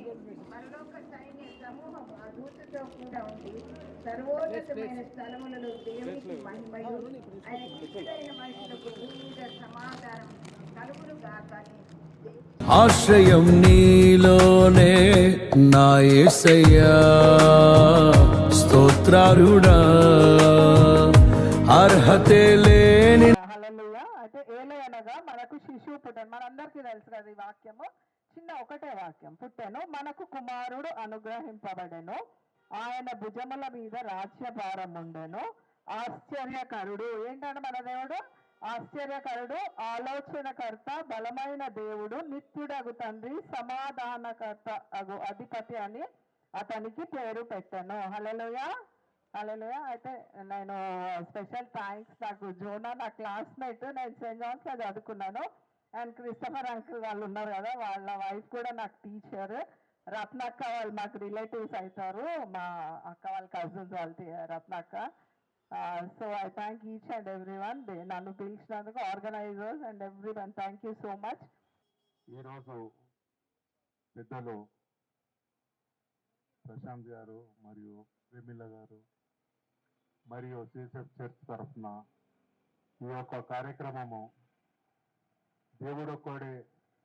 ఈయన సైన్య సమూహం ఆ దూతతో కూడా సర్వోన్నతమైన స్థలములలో దేవునికి మహిమయు ఆయన మనుషులకు సమాధానం కలుగును ఆశ్రయం నీలోనే నా ఏసయ్యా స్తోత్రారుడా. అర్హతే లేని మనకు పుట్టాను మనందరికీ తెలుసు కదా ఈ వాక్యము. చిన్న ఒకటే వాక్యం. పుట్టాను మనకు కుమారుడు అనుగ్రహింపబడెను. ఆయన భుజముల మీద రాజ్యభారం ఉండెను. ఆశ్చర్యకరుడు. ఏంటంటే మన దేవుడు? ఆశ్చర్యకరుడు ఆలోచనకర్త బలమైన దేవుడు నిత్యుడగు తండ్రి సమాధానకర్త అగు అధిపతి అని అతనికి పేరు పెట్టాను. హల్లెలూయా. హల్లెలూయా. అయితే నేను స్పెషల్ థ్యాంక్స్ నాకు జోనా నా క్లాస్మేట్ నేను సెయింట్ జాన్స్లో చదువుకున్నాను. అండ్ క్రిస్టఫర్ అంకుల్ వాళ్ళు ఉన్నారు కదా వాళ్ళ వైఫ్ కూడా నాకు టీచర్ రత్నక్క వాళ్ళు మాకు రిలేటివ్స్ అవుతారు. మా అక్క వాళ్ళ కజిన్స్ వాళ్ళ రత్నక్క so I thank each and every one నన్ను పిలిచినందుకు organisers and every one thank you so much ఈరోజు పెద్దలు ప్రశాంత్ గారు మరియు వెమిల గారు మరియు సిఎస్ఎఫ్ చర్చ్ తరఫున ఈ యొక్క కార్యక్రమము దేవుడు ఒక్కడే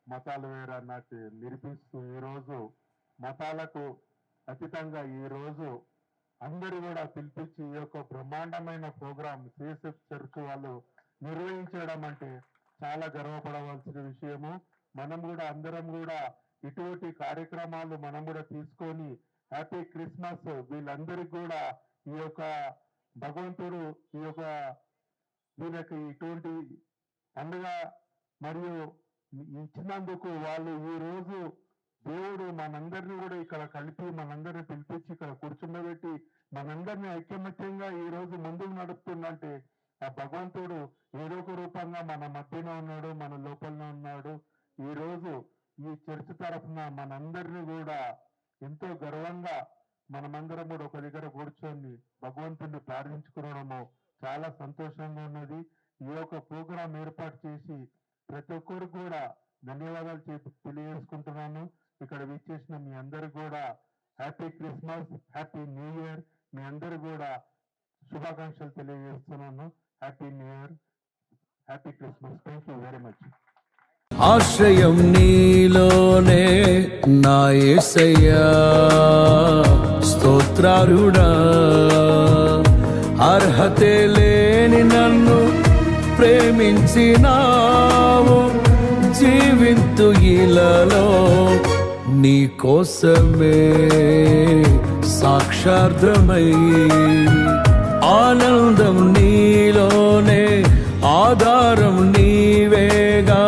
మతాలు వేరు అన్నట్టు నిరూపిస్తూ ఈరోజు మతాలకు అతీతంగా ఈరోజు అందరూ కూడా పిలిపించి ఈ యొక్క బ్రహ్మాండమైన ప్రోగ్రాం సిఎస్ఎఫ్ చర్చ్ వాళ్ళు నిర్వహించడం అంటే చాలా గర్వపడవలసిన విషయము. మనం కూడా అందరం కూడా ఇటువంటి కార్యక్రమాలు మనం కూడా తీసుకొని హ్యాపీ క్రిస్మస్ వీళ్ళందరికీ కూడా ఈ యొక్క భగవంతుడు ఈ యొక్క వీళ్ళకి ఇటువంటి పండుగ మరియు ఇచ్చినందుకు వాళ్ళు ఈ రోజు దేవుడు మనందరినీ కూడా ఇక్కడ కలిపి మనందరిని పిలిపించి ఇక్కడ కూర్చుండబెట్టి మనందరినీ ఐక్యమత్యంగా ఈ రోజు ముందుకు నడుపుతుందంటే ఆ భగవంతుడు ఏదో ఒక రూపంగా మన మధ్యన ఉన్నాడు మన లోపలనే ఉన్నాడు. ఈ రోజు ఈ చర్చ్ తరఫున మనందరినీ కూడా ఎంతో గర్వంగా మనమందరం కూడా ఒక దగ్గర కూర్చొని భగవంతుడిని ప్రార్థించుకోవడము చాలా సంతోషంగా ఉన్నది. ఈ యొక్క ప్రోగ్రాం ఏర్పాటు చేసి ప్రతి ఒక్కరు కూడా ధన్యవాదాలు చెప్పి తెలియజేసుకుంటున్నాను. ఇక్కడ విచ్చేసిన మీ అందరు కూడా happy Christmas happy new year. మీ అందరు కూడా శుభాకాంక్షలు తెలియజేస్తున్నాను. Happy new year happy Christmas. Thank you very much. ఆశ్రయం నీలోనే నా ఏసయ్యా స్తోత్రారుడా. అర్హతే లేని నన్ను ప్రేమించినా జీవింతు ఇలాలో నీ కోసమే సాక్షార్థమై ఆనందం నీలోనే ఆధారం నీవేగా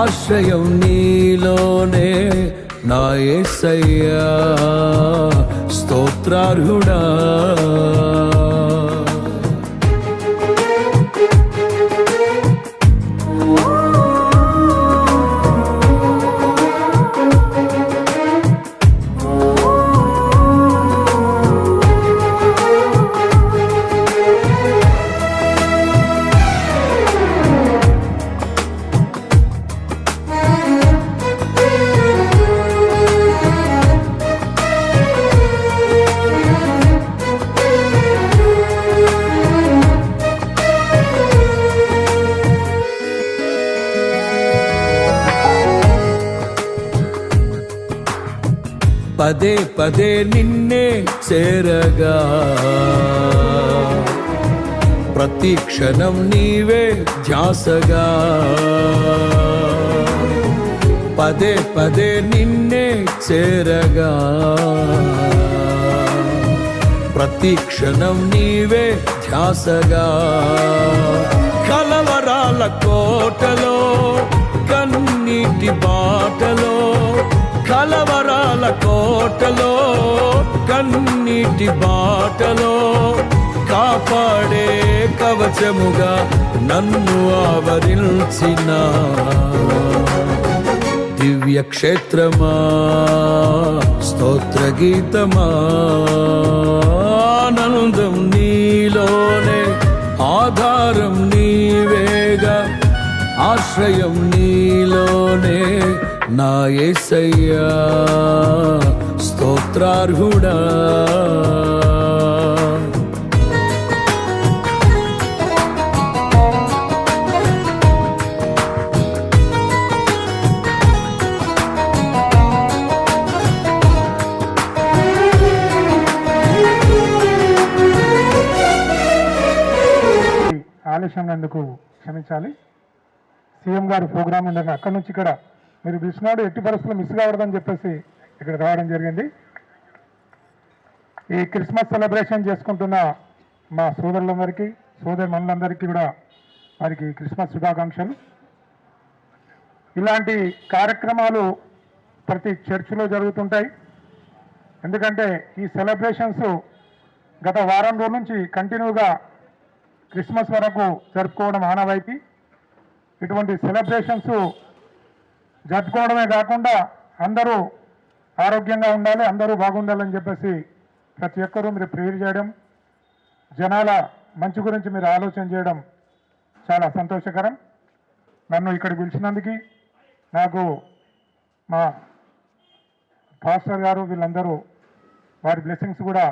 ఆశ్రయం నీలోనే నా యేసయ్యా స్తోత్రార్హుడా. పదే పదే నిన్నే చేరగా. ప్రతి క్షణం నీవే ధ్యాసగా. పదే పదే నిన్నే చేరగా. ప్రతి క్షణం నీవే ధ్యాసగా. కలవరాల కోటలో కన్నీటి బాటలో కలవరాల కోటలో కన్నీటి బాటలో కాపాడే కవచముగా నన్ను ఆవరించిన దివ్య క్షేత్రమా స్తోత్ర గీతమా ఆనందం నీలోనే ఆధారం నీవేగా ఆశ్రయం నీలోనే నా ఏసయ్యా స్తోత్రార్హుడా. ఆలస్యం ఆలస్యమైనందుకు క్షమించాలి. సీఎం గారు ప్రోగ్రామ్ ఉండగా అక్కడి నుంచి ఇక్కడ మీరు పిలిచినాడు ఎట్టి పరిస్థితులు మిస్ కావడదని చెప్పేసి ఇక్కడ రావడం జరిగింది. ఈ క్రిస్మస్ సెలబ్రేషన్ చేసుకుంటున్న మా సోదరులందరికీ సోదరి మనులందరికీ కూడా వారికి క్రిస్మస్ శుభాకాంక్షలు. ఇలాంటి కార్యక్రమాలు ప్రతి చర్చిలో జరుగుతుంటాయి. ఎందుకంటే ఈ సెలబ్రేషన్స్ గత వారం రోజుల నుంచి కంటిన్యూగా క్రిస్మస్ వరకు జరుపుకోవడం ఆనవాయితీ. ఇటువంటి సెలబ్రేషన్స్ జరుపుకోవడమే కాకుండా అందరూ ఆరోగ్యంగా ఉండాలి అందరూ బాగుండాలని చెప్పేసి ప్రతి ఒక్కరూ మీరు ప్రేయర్ చేయడం జనాల మంచి గురించి మీరు ఆలోచన చేయడం చాలా సంతోషకరం. నన్ను ఇక్కడ పిలిచినందుకు నాకు మా పాస్టర్ గారు వీళ్ళందరూ వారి బ్లెస్సింగ్స్ కూడా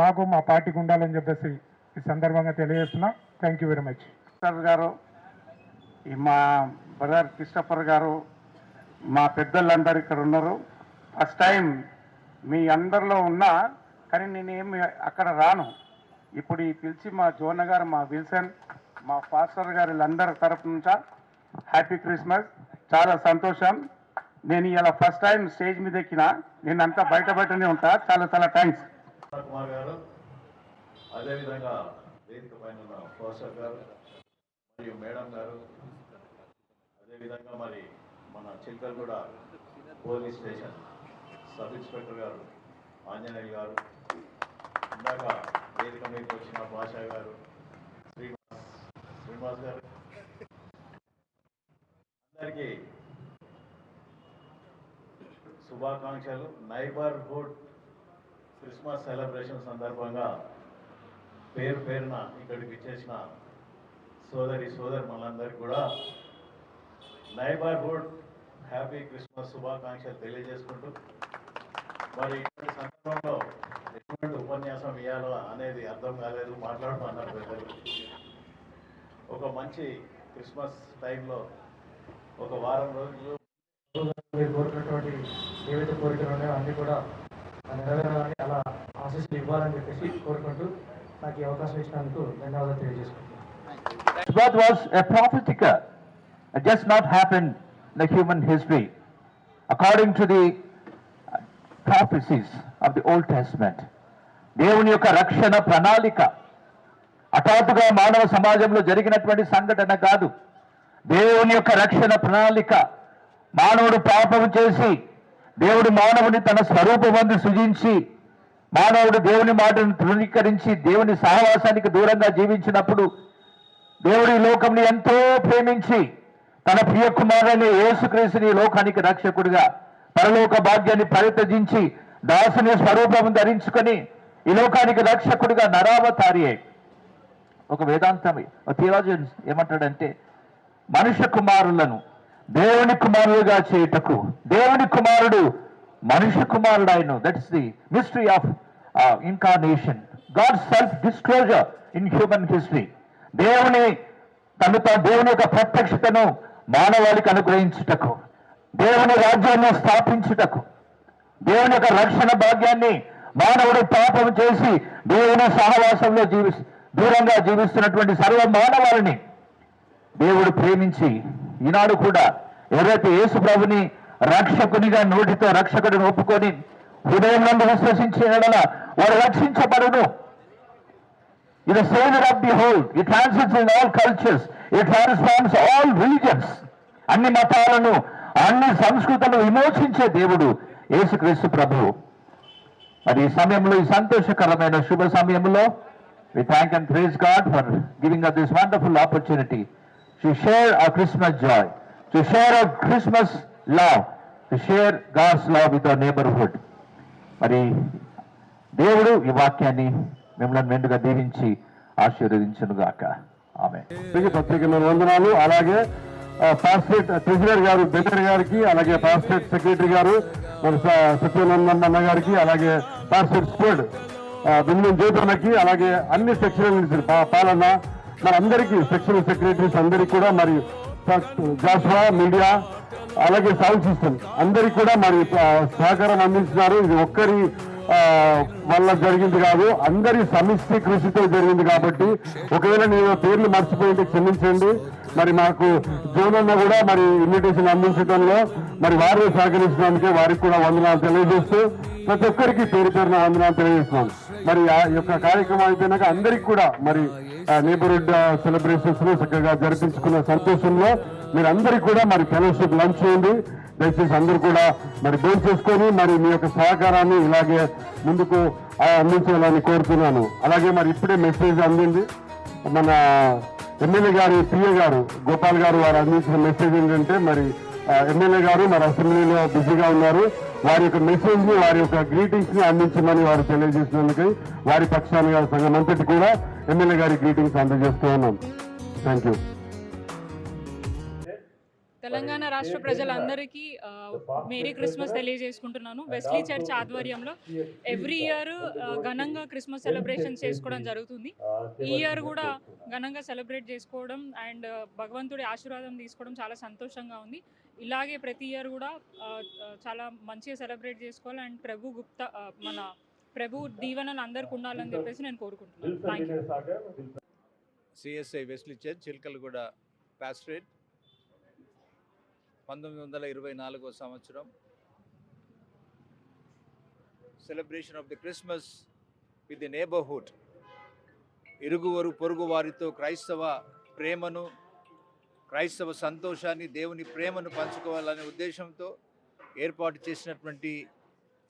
మాకు మా పార్టీకి ఉండాలని చెప్పేసి ఈ సందర్భంగా తెలియజేస్తున్నా. Thank you very much sir గారు ఈ మా బ్రదర్ క్రిస్టఫర్ గారు మా పెద్దలందరూ ఇక్కడ ఉన్నారు. ఫస్ట్ టైం మీ అందరిలో ఉన్నా కానీ నేనేమి అక్కడ రాను. ఇప్పుడు ఈ పిలిచి మా జోన గారు మా విల్సన్ మా ఫాస్టర్ గారు వీళ్ళందరి తరపు నుంచా హ్యాపీ క్రిస్మస్. చాలా సంతోషం. నేను ఇలా ఫస్ట్ టైం స్టేజ్ మీద ఎక్కిన నేను అంతా బయట బయటనే ఉంటా. చాలా చాలా థ్యాంక్స్ కుమార్ గారు అదేవిధంగా వేదిక పైన ఉన్న గారు మరియు మేడం గారు అదేవిధంగా మరి మన Chilkalguda police station sub inspector గారు ఆంజనేయులు గారు ఇందాక వేదిక మీదకి వచ్చిన భాషా గారు శ్రీనివాస్ శ్రీనివాస్ గారు. అందరికీ శుభాకాంక్షలు. నైబర్హుడ్ క్రిస్మస్ సెలబ్రేషన్ సందర్భంగా పేరు పేరున ఇక్కడికి ఇచ్చేసిన సోదరి సోదరు మనందరికీ కూడా నైబర్హుడ్ హ్యాపీ క్రిస్మస్ శుభాకాంక్షలు తెలియజేసుకుంటూ మరి ఇటువంటి సందర్భంలో ఎటువంటి ఉపన్యాసం ఇవ్వాలో అనేది అర్థం కాలేదు మాట్లాడుతున్నారు పెద్దలు. ఒక మంచి క్రిస్మస్ టైంలో ఒక వారం రోజులు మీరు కోరుకున్నటువంటి ఏవైతే కోరికలు ఉన్నాయో అన్నీ కూడా నెరవేరాలని అలా ఆశీస్సులు ఇవ్వాలని చెప్పేసి కోరుకుంటూ నాకు ఈ అవకాశం ఇచ్చినందుకు ధన్యవాదాలు తెలియజేసుకుంటున్నాను. It just not happened in the human history. According to the uh, prophecies of the Old Testament, దేవుని యొక్క రక్షణ ప్రణాళిక హఠాత్తుగా మానవ సమాజంలో జరిగినటువంటి సంఘటన కాదు దేవుని యొక్క రక్షణ ప్రణాళిక మానవుడు పాపం చేసి దేవుడు మానవుని తన స్వరూపమందు సృజించి మానవుడు దేవుని మాటను తృణీకరించి దేవుని సహవాసానికి దూరంగా జీవించినప్పుడు దేవుడి లోకంని ఎంతో ప్రేమించి తన ప్రియ కుమారుని యేసుక్రీస్తుని ఈ లోకానికి రక్షకుడిగా పరలోక భాగ్యాన్ని పరిత్యజించి దాసుని స్వరూపం ధరించుకొని ఈ లోకానికి రక్షకుడిగా నరావతారి అయ్యాడు. ఒక వేదాంతం థియాలజన్ ఏమంటాడంటే మనుష్య కుమారులను దేవుని కుమారులుగా చేయుటకు. దేవుని కుమారుడు మనుష్య కుమారుడు ఆయన that is the mystery of incarnation God self disclosure in human history దేవుని తను దేవుని యొక్క ప్రత్యక్షతను మానవాళికి అనుగ్రహించుటకు దేవుని రాజ్యాన్ని స్థాపించుటకు దేవుని యొక్క రక్షణ భాగ్యాన్ని మానవుడు పాపం చేసి దేవుని సహవాసంలో జీవి దూరంగా జీవిస్తున్నటువంటి సర్వ మానవాళిని దేవుడు ప్రేమించి ఈనాడు కూడా ఎవరైతే యేసు ప్రభుని రక్షకునిగా నోటితో రక్షకుడిని ఒప్పుకొని హృదయం నుండి విశ్వసించిన యెడల వారు రక్షించబడును. ఇది saviour of the whole it transfers in all cultures it transforms all religions అన్ని మతాలను అన్ని సంస్కృతులను విమోచించే దేవుడు యేసుక్రీస్తు ప్రభువు. మరి ఈ సమయంలో ఈ సంతోషకరమైన శుభ సమయంలో we thank and praise God for giving us this wonderful opportunity to share a Christmas joy to share a Christmas love to share God's love with our neighbourhood మరి దేవుడు ఈ వాక్యాన్ని మిమ్మల్ని మెండుగా దీవించి ఆశీర్వదించను గాక ఆమె ప్రత్యేకమైన వందనాలు. అలాగే ఆ, పాస్టేట్ ట్రెజరర్ గారు బెటర్ గారికి అలాగే పాస్టేట్ సెక్రటరీ గారు మన సత్యానందన్ అన్న గారికి అలాగే పాస్టేట్ స్పోర్డ్ బిందం జ్యోతన్నకి అలాగే అన్ని సెక్షనల్ పాలన మరి అందరికీ సెక్షనల్ సెక్రటరీస్ అందరికీ కూడా మరి జాషువా మీడియా అలాగే సౌండ్ సిస్టమ్ అందరికీ కూడా మరి సహకారం అందించినారు. ఇది ఒక్కరి వల్ల జరిగింది కాదు. అందరి సమిష్టి కృషితో జరిగింది కాబట్టి ఒకవేళ నేను పేర్లు మర్చిపోయింటే క్షమించండి. మరి మాకు జోన్ అన్న కూడా మరి ఇన్విటేషన్ అందించడంలో మరి వారు సహకరించడానికి వారికి కూడా వందనాలు తెలియజేస్తూ ప్రతి ఒక్కరికి పేరు పేరున వందనాలు తెలియజేస్తున్నాం మరి ఆ యొక్క కార్యక్రమం అయిపోయినాక అందరికి కూడా మరి నేబర్హుడ్ సెలబ్రేషన్స్లో చక్కగా జరిపించుకున్న సంతోషంలో మీరు అందరికీ కూడా మరి ఫెలోషిప్ లంచ్ ఉంది దయచేసి అందరూ కూడా మరి బేస్ చేసుకొని మరి మీ యొక్క సహకారాన్ని ఇలాగే ముందుకు అందించాలని కోరుతున్నాను. అలాగే మరి ఇప్పుడే మెసేజ్ అందింది. మన ఎమ్మెల్యే గారు పిఏ గారు గోపాల్ గారు వారు అందించిన మెసేజ్ ఏంటంటే మరి ఎమ్మెల్యే గారు మరి అసెంబ్లీలో బిజీగా ఉన్నారు. వారి యొక్క మెసేజ్ని వారి యొక్క గ్రీటింగ్స్ని అందించమని వారు తెలియజేసినందుకు వారి పక్షాన్ని సంఘం అంతటి కూడా ఎమ్మెల్యే గారి గ్రీటింగ్స్ అందజేస్తూ ఉన్నాం. Thank you. తెలంగాణ రాష్ట్ర ప్రజలందరికీ మేరీ క్రిస్మస్ తెలియజేసుకుంటున్నాను. వెస్లీ చర్చ్ ఆధ్వర్యంలో ఎవ్రీ ఇయర్ ఘనంగా క్రిస్మస్ సెలబ్రేషన్ చేసుకోవడం జరుగుతుంది. ఈ ఇయర్ కూడా ఘనంగా సెలబ్రేట్ చేసుకోవడం అండ్ భగవంతుడి ఆశీర్వాదం తీసుకోవడం చాలా సంతోషంగా ఉంది. ఇలాగే ప్రతి ఇయర్ కూడా చాలా మంచిగా సెలబ్రేట్ చేసుకోవాలి అండ్ ప్రభు గుప్త మన ప్రభు దీవెనలు అందరికి ఉండాలని చెప్పేసి నేను కోరుకుంటున్నాను. Thank you CSI Wesley church Chilkalguda pastorate పంతొమ్మిది వందల ఇరవై నాలుగో సంవత్సరం. Celebration of the Christmas with the neighbourhood ఇరుగువరు పొరుగు వారితో క్రైస్తవ ప్రేమను క్రైస్తవ సంతోషాన్ని దేవుని ప్రేమను పంచుకోవాలనే ఉద్దేశంతో ఏర్పాటు చేసినటువంటి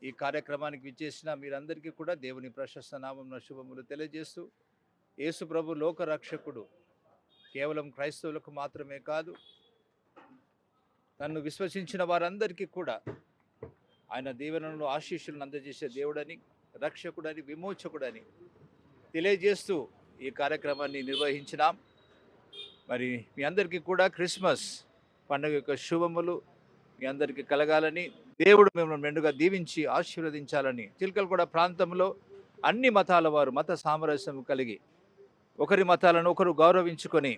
ఈ కార్యక్రమానికి విచ్చేసిన మీరందరికీ కూడా దేవుని ప్రశస్త నామం శుభములు తెలియజేస్తూ యేసు ప్రభు లోక రక్షకుడు కేవలం క్రైస్తవులకు మాత్రమే కాదు తన్ను విశ్వసించిన వారందరికీ కూడా ఆయన దీవెనలను ఆశీస్సులను అందజేసే దేవుడని రక్షకుడని విమోచకుడని తెలియజేస్తూ ఈ కార్యక్రమాన్ని నిర్వహించినాం. మరి మీ అందరికీ కూడా క్రిస్మస్ పండుగ యొక్క శుభములు మీ అందరికీ కలగాలని దేవుడు మిమ్మల్ని మెండుగా దీవించి ఆశీర్వదించాలని చిలకలగూడ ప్రాంతంలో అన్ని మతాల వారు మత సామరస్యం కలిగి ఒకరి మతాలను ఒకరు గౌరవించుకొని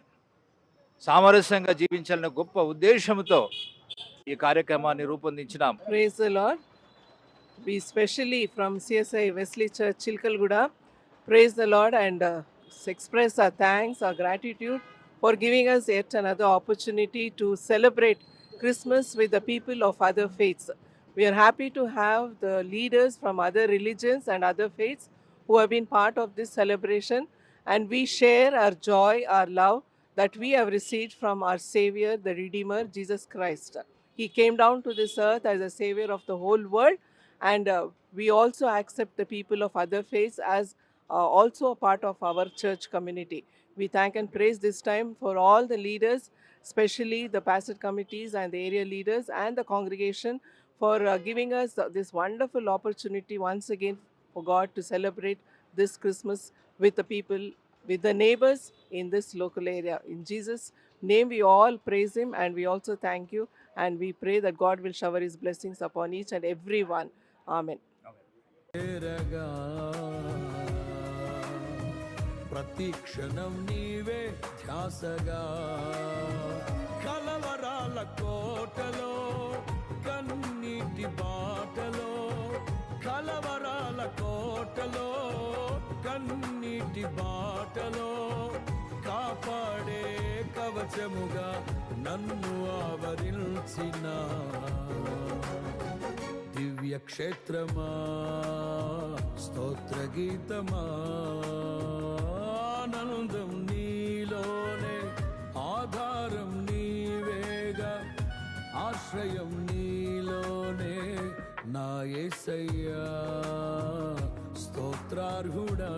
సామరస్యంగా జీవించాలన్న గొప్ప ఉద్దేశంతో ఈ కార్యక్రమాన్ని రూపొందించినాం praise Lord we specially from CSI Wesley church Chilkal కూడా praise the Lord and express our thanks a gratitude for giving us at another opportunity to celebrate Christmas with the people of other faiths we are happy to have the leaders from other religions and other faiths who have part of this celebration and we share our joy our love that we have received from our Savior, the Redeemer, Jesus Christ. He came down to this earth as a savior of the whole world, and uh, we also accept the people of other faiths as uh, also a part of our church community. We thank and praise this time for all the leaders, especially the pastor committees and the area leaders and the congregation for uh, giving us this wonderful opportunity once again for God to celebrate this Christmas with the people, with the neighbors in this local area. In Jesus' name, we all praise Him and we also thank you and we pray that God will shower His blessings upon each and every one. Amen. చేరగా ప్రతి క్షణం నీవే ధ్యాసగా కలవరాల కోటలో కన్నీటి బాటలో కలవరాల కోటలో కన్నీటి బాటలో కాపాడే కవచముగా నన్ను ఆవరించిన దివ్య క్షేత్రమా స్తోత్ర గీతమా ఆనందం నీలోనే ఆధారం నీవేగా ఆశ్రయం నీలోనే నా ఏసయ్యా. స్తోత్రార్హుడా.